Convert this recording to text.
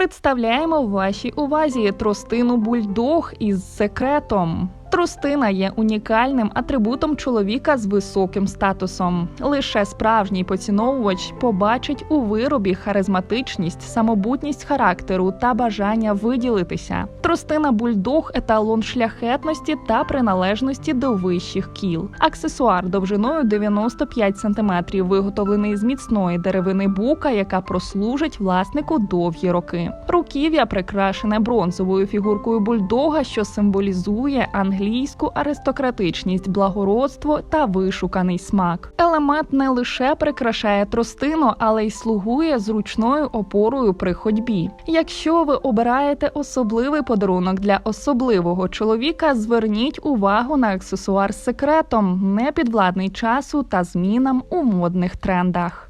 Представляємо вашій увазі тростину бульдог із секретом. Тростина є унікальним атрибутом чоловіка з високим статусом. Лише справжній поціновувач побачить у виробі харизматичність, самобутність характеру та бажання виділитися. Тростина бульдог еталон шляхетності та приналежності до вищих кіл. Аксесуар довжиною 95 см, виготовлений з міцної деревини бука, яка прослужить власнику довгі роки. Руків'я прикрашене бронзовою фігуркою бульдога, що символізує англійську аристократичність, благородство та вишуканий смак. Елемент не лише прикрашає тростину, але й слугує зручною опорою при ходьбі. Якщо ви обираєте особливий подарунок для особливого чоловіка, зверніть увагу на аксесуар з секретом, не підвладний часу та змінам у модних трендах.